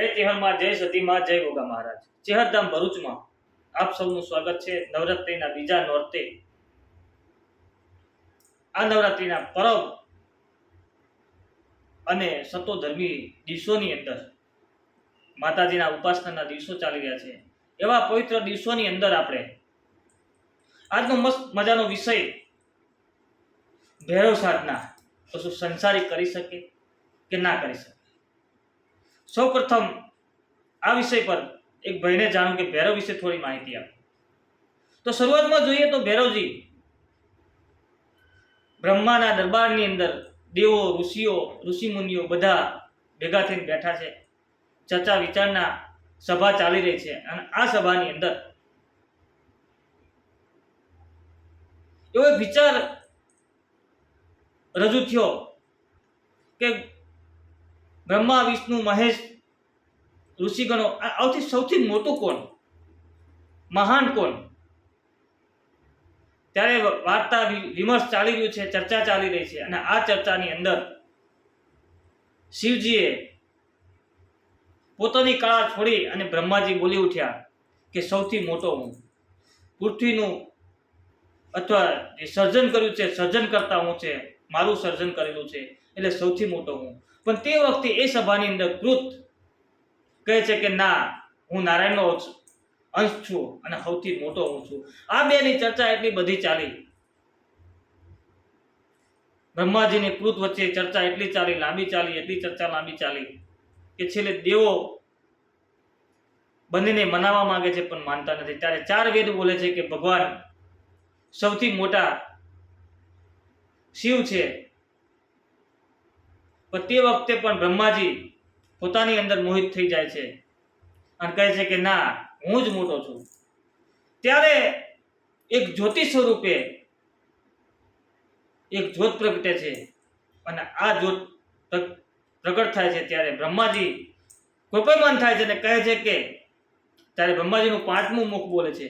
જય ચિહરમાં જય સતીમાં, જય ગોગા મહારાજ. ચિહરધામ ભરૂચમાં આપ સૌનું સ્વાગત છે નવરાત્રિના બીજા નોરતે. આ નવરાત્રિના પરબ અને સતોધર્મી દિવસોની અંદર માતાજીના ઉપાસનાના દિવસો ચાલી રહ્યા છે. એવા પવિત્ર દિવસોની અંદર આપણે આજનો મસ્ત મજાનો વિષય ભૈરવ સાધના તો સંસારી કરી શકે કે ના કરી શકે સૌ પ્રથમ આ વિષય પર એક ભાઈને જાણો કે ભૈરવ વિશે થોડી માહિતી આપો. તો શરૂઆતમાં જોઈએ તો ભૈરવજી બ્રહ્માના દરબારની અંદર દેવો, ઋષિઓ, ઋષિમુનિઓ બધા ભેગા થઈને બેઠા છે. ચર્ચા વિચારના સભા ચાલી રહી છે અને આ સભાની અંદર એવો વિચાર રજૂ થયો કે બ્રહ્મા વિષ્ણુ મહેશ ઋષિગણો, આ સૌથી સૌથી મોટું કોણ? મહાન કોણ? ત્યારે વાર્તા વિમર્શ ચાલી રહ્યું છે, ચર્ચા ચાલી રહી છે અને આ ચર્ચાની અંદર શિવજીએ પોતાની કળા છોડી અને બ્રહ્માજી બોલી ઉઠ્યા કે સૌથી મોટો હું. પૃથ્વીનું અથવા જે સર્જન કર્યું છે, સર્જન કરતા હું છે, મારું સર્જન કરેલું છે, એટલે સૌથી મોટો હું. પણ તે વખતે એ સભાની અંદર કૃત કહે છે કે ના, હું નારાયણનો અંશ છું અને સૌથી મોટો હું છું. આ બેની ચર્ચા એટલી બધી ચાલી. બ્રહ્માજીની કૃત વચ્ચે ચર્ચા એટલી ચાલી, લાંબી ચાલી, એટલી ચર્ચા લાંબી ચાલી કે છેલ્લે દેવો બંનેને મનાવવા માંગે છે પણ માનતા નથી. ત્યારે ચાર વેદ બોલે છે કે ભગવાન સૌથી મોટા શિવ છે. પણ તે વખતે પણ બ્રહ્માજી પોતાની અંદર મોહિત થઈ જાય છે અને કહે છે કે ના, હું જ મોટો છું. ત્યારે એક જ્યોતિ સ્વરૂપે એક જ્યોત પ્રગટે છે અને આ જ્યોત પ્રગટ થાય છે ત્યારે બ્રહ્માજી કૃપાયમાન થાય છે અને કહે છે કે, ત્યારે બ્રહ્માજીનું પાંચમું મુખ બોલે છે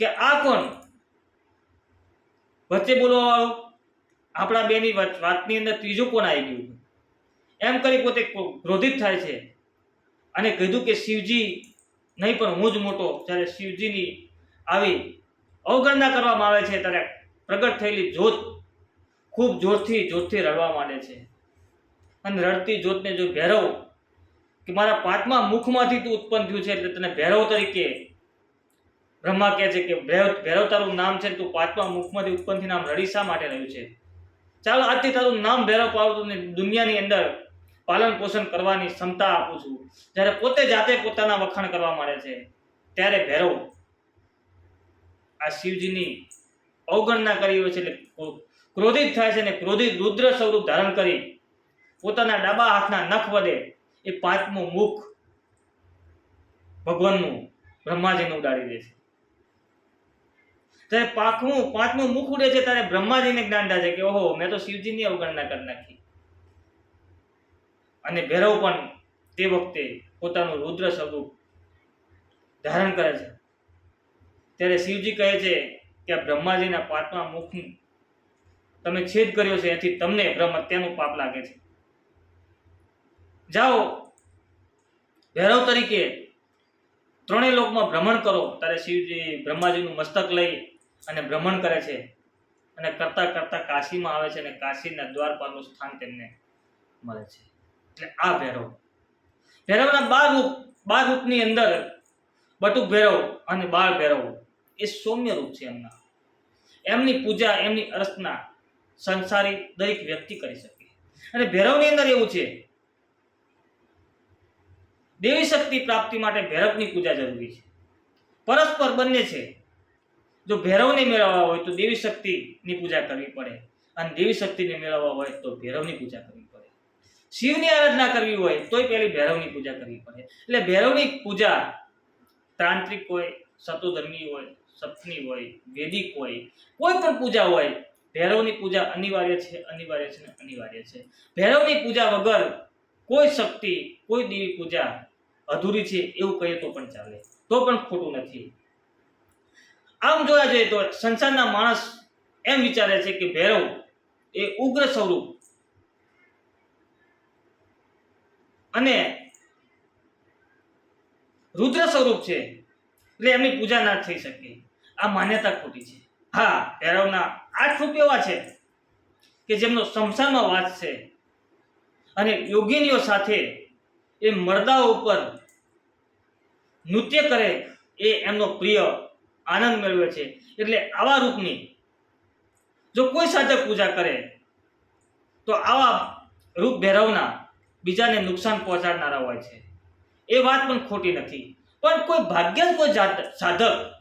કે, આ કોણ? વચ્ચે બોલવાવાળું આપણા બેની વાતની અંદર ત્રીજું કોણ આવી ગયું? એમ કરી પોતે ક્રો- ક્રોધિત થાય છે. અને કીધું કે શિવજી, નહીં પણ હું જ મોટો. જ્યારે શિવજીની આવી અવગણના કરવામાં આવે છે, ત્યારે પ્રગટ થયેલી જોત ખૂબ જોરથી જોરથી રડવા માંડે છે. અને રડતી જોતને જો ભૈરવ કે મારા પાંચમા મુખમાંથી તું ઉત્પન્ન થયું છે, એટલે તને ભૈરવ તરીકે બ્રહ્મા કહે છે કે ભૈરવ ભૈરવ તારું નામ છે તું પાંચમા મુખમાંથી ઉત્પન્ન થઈને આમ રડી શા માટે રહ્યું છે? ચાલો આજથી તારું નામ ભૈરવ પાડું ને દુનિયાની અંદર પાલન પોષણ કરવાની ક્ષમતા આપું છું. જ્યારે પોતે જાતે પોતાના વખાણ કરવા માંડે છે, ત્યારે ભૈરવ આ શિવજીની અવગણના કરી હોય છે એટલે ક્રોધિત થાય છે અને ક્રોધિત રુદ્ર સ્વરૂપ ધારણ કરી પોતાના ડાબા હાથના નખ વડે એ પાંચમું મુખ ભગવાનનું બ્રહ્માજીનું ઉડાડી દે છે. ત્યારે પાંચમું પાંચમું મુખ ઉડે છે, ત્યારે બ્રહ્માજીને જ્ઞાન થાય છે કે ઓહો, મેં તો શિવજીની અવગણના કરી નાખી. અને ભૈરવ પણ તે વખતે પોતાનું રુદ્ર સ્વરૂપ ધારણ કરે છે. ત્યારે શિવજી કહે છે કે બ્રહ્માજીના પાંચમા મુખનું તમે છેદ કર્યો છે, એથી તમને બ્રહ્મ હત્યાનું પાપ લાગે છે. જાઓ, ભૈરવ તરીકે ત્રણેય લોકમાં ભ્રમણ કરો. ત્યારે શિવજી બ્રહ્માજીનું મસ્તક લઈ અને ભ્રમણ કરે છે અને કરતાં કરતાં કાશીમાં આવે છે અને કાશીના દ્વારપાલનું સ્થાન તેમને મળે છે. એટલે આ ભૈરવ. ભૈરવના બાર રૂપ, બાર રૂપની અંદર બટુક ભૈરવ અને બાળ ભૈરવ એ સૌમ્ય રૂપ છે એમના. એમની પૂજા, એમની અર્ચના સંસારી દરેક વ્યક્તિ કરી શકે. અને ભૈરવની અંદર એવું છે, દેવી શક્તિ પ્રાપ્તિ માટે ભૈરવની પૂજા જરૂરી છે. પરસ્પર બંને છે. જો ભૈરવને મેળવવા હોય તો દેવી શક્તિની પૂજા કરવી પડે અને દેવી શક્તિને મેળવવા હોય તો ભૈરવની પૂજા કરવી પડે. શિવની આરાધના કરવી હોય તોય પહેલી ભૈરવની પૂજા કરવી પડે. એટલે ભૈરવની પૂજા તાંત્રિક હોય, સતોધર્મી હોય સપની હોય, વેદિક હોય, કોઈ પણ પૂજા હોય, ભૈરવની પૂજા અનિવાર્ય છે અનિવાર્ય છે ને અનિવાર્ય છે. ભૈરવની પૂજા વગર કોઈ શક્તિ, કોઈ દેવી પૂજા અધૂરી છે એવું કહીએ તો પણ ચાલે. તો પણ ખોટું નથી. આમ જોવા જઈએ તો સંસારના માણસ એમ વિચારે છે કે ભૈરવ એ ઉગ્ર સ્વરૂપ અને રુદ્ર સ્વરૂપ છે. એટલે એમની પૂજા ના થઈ શકે. આ માન્યતા ખોટી છે. હા, ભૈરવના આઠ રૂપ એવા છે કે જેમનો સંસારમાં વાસ છે અને યોગિનીઓ સાથે એ મરદાઓ ઉપર નૃત્ય કરે એ એમનો પ્રિય આનંદ મેળવે છે. એટલે આવા રૂપની જો કોઈ સાધક પૂજા કરે તો આવા રૂપ ભૈરવના બીજાને નુકસાન પહોંચાડનારા હોય છે. એ વાત પણ ખોટી નથી. પણ કોઈ ભાગ્ય જ કોઈ સાધક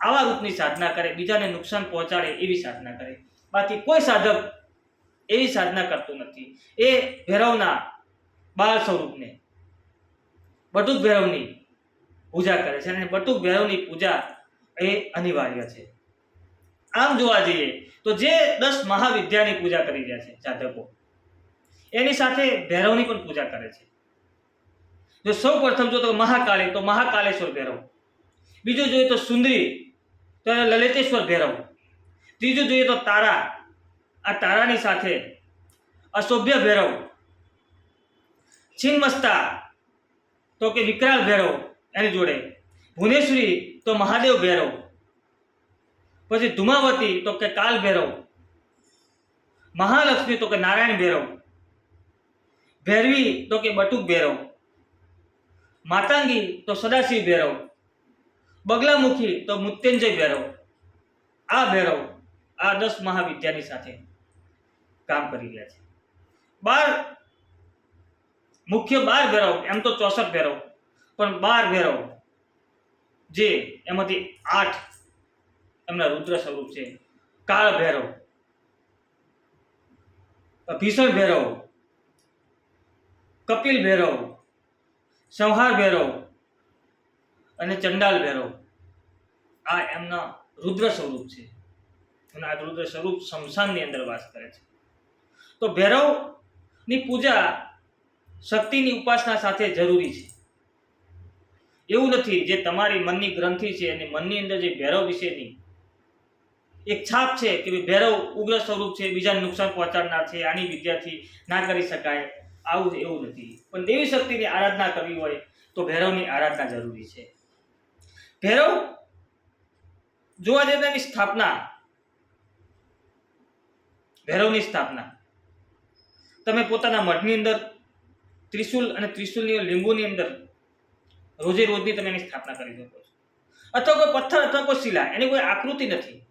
આવા રૂપની સાધના કરે, બીજાને નુકસાન પહોંચાડે એવી સાધના કરે. બાકી કોઈ સાધક એવી સાધના કરતું નથી. એ ભૈરવના બાળ સ્વરૂપને, બટુક ભૈરવની પૂજા કરે છે અને બટુક ભૈરવની પૂજા એ અનિવાર્ય છે. આમ જોવા જઈએ તો જે દસ મહાવિદ્યાની પૂજા કરી રહ્યા છે સાધકો એની સાથે ભૈરવની પણ પૂજા કરે છે. જો સૌ પ્રથમ જો તો મહાકાળી, તો મહાકાલેશ્વર ભૈરવ. બીજું જોઈએ તો સુંદરી, તો લલિતેશ્વર ભૈરવ. ત્રીજું જોઈએ તો તારા. આ તારાની સાથે અશોભ્ય ભૈરવ. છિન્મસ્તા, તો કે વિકરાળ ભૈરવ, એની જોડે. ભુવનેશ્વરી, તો મહાદેવ ભૈરવ. પછી ધુમાવતી, તો કે કાલ ભૈરવ. મહાલક્ષ્મી, તો કે નારાયણ ભૈરવ. ભૈરવી તો કે બટુક ભેરવ. માતાંગી તો સદાશિવ ભેરવ. બગલામુખી તો મૃત્યુંજય ભેરવ. આ ભેરવ આ દસ મહાવિદ્યાની સાથે કામ કરી રહ્યા છે. બાર મુખ્ય બાર ભેરવ, એમ તો ચોસઠ ભેરવ. પણ બાર ભેરવ જે એમાંથી આઠ એમના રુદ્ર સ્વરૂપ છે. કાળ ભૈરવ. ભીષણ ભૈરવ. કપિલ ભૈરવ, સંહાર ભૈરવ અને ચંડાલ ભૈરવ. આ એમના રુદ્ર સ્વરૂપ છે. અને આ રુદ્ર સ્વરૂપ શમશાનની અંદર વાસ કરે છે. તો ભૈરવની પૂજા શક્તિની ઉપાસના સાથે જરૂરી છે. એવું નથી જે તમારી મનની ગ્રંથિ છે અને મનની અંદર જે ભૈરવ વિશેની એક છાપ છે કે ભૈરવ ઉગ્ર સ્વરૂપ છે, બીજાને નુકસાન પહોંચાડનાર છે, આની વિદ્યાથી ના કરી શકાય. આવું એવું નથી. પણ દેવી શક્તિની આરાધના કરવી હોય તો ભૈરવની આરાધના જરૂરી છે. ભૈરવ જોવા જઈએ એની સ્થાપના. ભૈરવની સ્થાપના. તમે પોતાના મઠની અંદર ત્રિશુલ અને ત્રિશુલની લીંબુની અંદર રોજે રોજની તમે એની સ્થાપના કરી શકો છો. અથવા કોઈ પથ્થર અથવા કોઈ શિલા, એની કોઈ આકૃતિ નથી.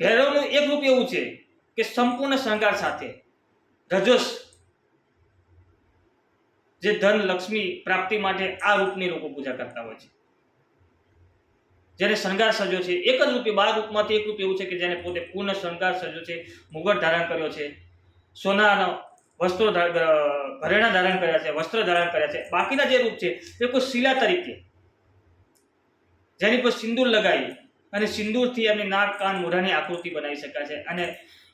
ભૈરવનું એક રૂપ એવું છે કે સંપૂર્ણ શણગાર સાથે. રજસ જે ધન લક્ષ્મી પ્રાપ્તિ માટે આ રૂપની લોકો પૂજા કરતા હોય છે. જેને શણગાર સજો છે, એક જ રૂપે, બાર રૂપમાંથી એક રૂપ એવું છે કે જેને પોતે પૂર્ણ શણગાર સજો છે, મુગટ ધારણ કર્યો છે, સોનાનો વસ્ત્રો ઘરેણા ધારણ કર્યા છે, વસ્ત્ર ધારણ કર્યા છે, બાકીના જે રૂપ છે, એ કોઈ શિલા તરીકે. જેની પર સિંદૂર લગાવી અને સિંદૂરથી એમની નાક, કાન, મોઢાની આકૃતિ બનાવી શકાય છે અને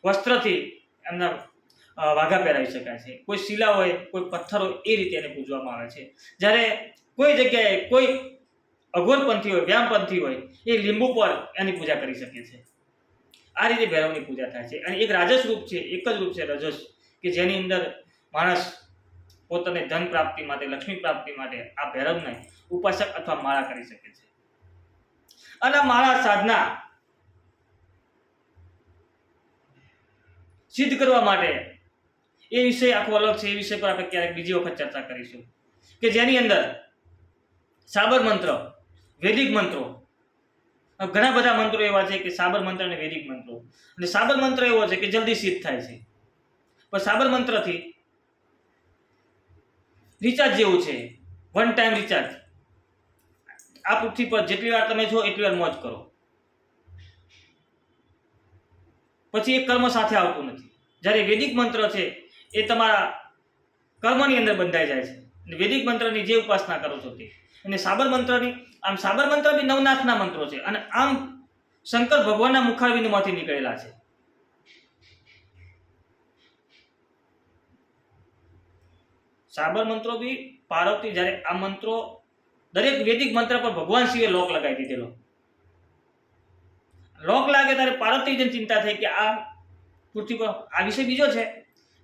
વસ્ત્રથી એમના વાઘા પહેરાવી શકાય છે. કોઈ શિલા હોય, કોઈ પથ્થર હોય, એ રીતે એને પૂજવામાં આવે છે. જ્યારે કોઈ જગ્યાએ કોઈ અઘોરપંથી હોય, વ્યામપંથી હોય, એ લીંબુ પર એની પૂજા કરી શકે છે. આ રીતે ભૈરવની પૂજા થાય છે. અને એક રાજસ રૂપ છે, એક જ રૂપ છે રજસ, કે જેની અંદર માણસ પોતાને ધન પ્રાપ્તિ માટે, લક્ષ્મી પ્રાપ્તિ માટે આ ભૈરવને ઉપાસક અથવા માળા કરી શકે છે. અને માળા સાધના સિદ્ધ કરવા માટે. એ વિષય આખો અલગ છે, એ વિષય પર આપણે ક્યારેક બીજી વખત ચર્ચા કરીશું. કે જેની અંદર સાબર મંત્ર, વૈદિક મંત્રો ઘણા બધા મંત્રો એવા છે કે સાબર મંત્ર અને વૈદિક મંત્રો. અને સાબર મંત્ર એવો છે કે જલ્દી સિદ્ધ થાય છે. પણ સાબર મંત્રથી રિચાર્જ જેવું છે. વન ટાઈમ રિચાર્જ આ પૃથ્વી પર જેટલી વાર તમે છો એટલી વાર મોજ કરો. પછી એ કર્મ સાથે આવતું નથી. જ્યારે વૈદિક મંત્ર છે, એ તમારા કર્મની અંદર બંધાઈ જાય છે. અને વૈદિક મંત્રની જે ઉપાસના કરો છો તે. અને સાબર મંત્રની, આમ સાબર મંત્ર બી નવનાથના મંત્રો છે. અને આમ શંકર ભગવાનના મુખારવિંદમાંથી નીકળેલા છે. સાબર મંત્રો બી પાર્વતી, જ્યારે આ મંત્રો દરેક વૈદિક મંત્ર પર ભગવાન શિવે લોક લગાવી દીધેલો. લોક લાગે ત્યારે પાર્વતીજીને ચિંતા થઈ કે આ પૃથ્વી પર આ વિષય બીજો છે.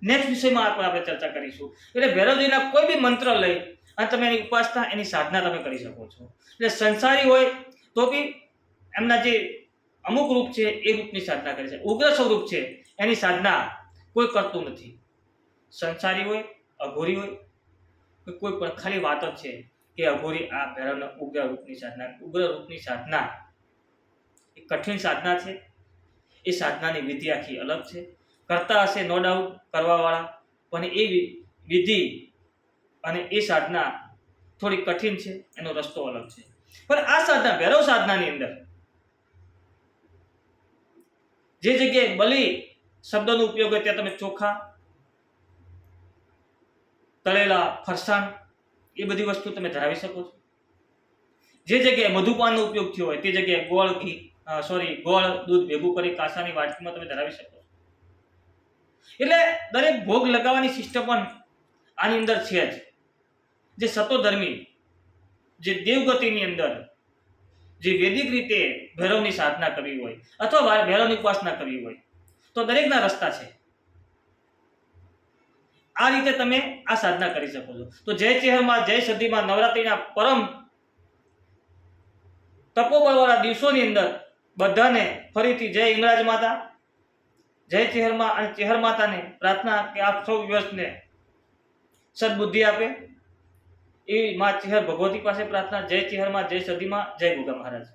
નેક્સ્ટ વિષયમાં પણ આપણે ચર્ચા કરીશું. એટલે ભૈરવજીના કોઈ બી મંત્ર લઈ અને તમે એની ઉપાસના, એની સાધના તમે કરી શકો છો. એટલે સંસારી હોય તો બી એમના જે અમુક રૂપ છે, એ રૂપની સાધના કરે છે. ઉગ્ર સ્વરૂપ છે, એની સાધના કોઈ કરતું નથી. સંસારી હોય, અઘોરી હોય કોઈ પણ ખાલી વાત જ છે કે અઘોરી આ ભૈરવના ઉગ્ર રૂપની સાધના, ઉગ્ર રૂપની સાધના એ કઠિન સાધના છે. એ સાધનાની વિધિ આખી અલગ છે. કરતા હશે નો ડાઉટ કરવાવાળા, પણ એ વિધિ અને એ સાધના થોડી કઠિન છે, એનો રસ્તો અલગ છે. પણ આ સાધના, ભૈરવ સાધનાની અંદર જે જગ્યાએ બલિ શબ્દનો ઉપયોગ હોય ત્યાં તમે ચોખા, તળેલા ફરસાણ, એ બધી વસ્તુ તમે ધરાવી શકો છો. જે જગ્યાએ મધુપાનનો ઉપયોગ થયો હોય, તે જગ્યાએ ગોળ ઘી સોરી ગોળ, દૂધ ભેગું કરી કાંસાની વાટકીમાં તમે ધરાવી શકો એટલે દરેક ભોગ લગાવવાની સિસ્ટમ પણ આની અંદર છે જ. જે સતોધર્મી જે દેવગતિની અંદર, જે વૈદિક રીતે ભૈરવની સાધના કરવી હોય, અથવા ભૈરવની ઉપાસના કરવી હોય, તો દરેકના રસ્તા છે. આ રીતે તમે આ સાધના કરી શકો છો. તો જય ચેહરમાં જય સદીમાં નવરાત્રિના પરમ તપોબળવાળા દિવસોની અંદર બધાને ફરીથી જય ઇંગરાજ માતા, જય ચેહરમાં અને ચેહર માતાને પ્રાર્થના કે આપ સૌ વ્યસ્તને સદબુદ્ધિ આપે. એ મા ચેહર ભગવતી પાસે પ્રાર્થના, જય ચેહરમાં જય સદીમાં જય ગુગા મહારાજ.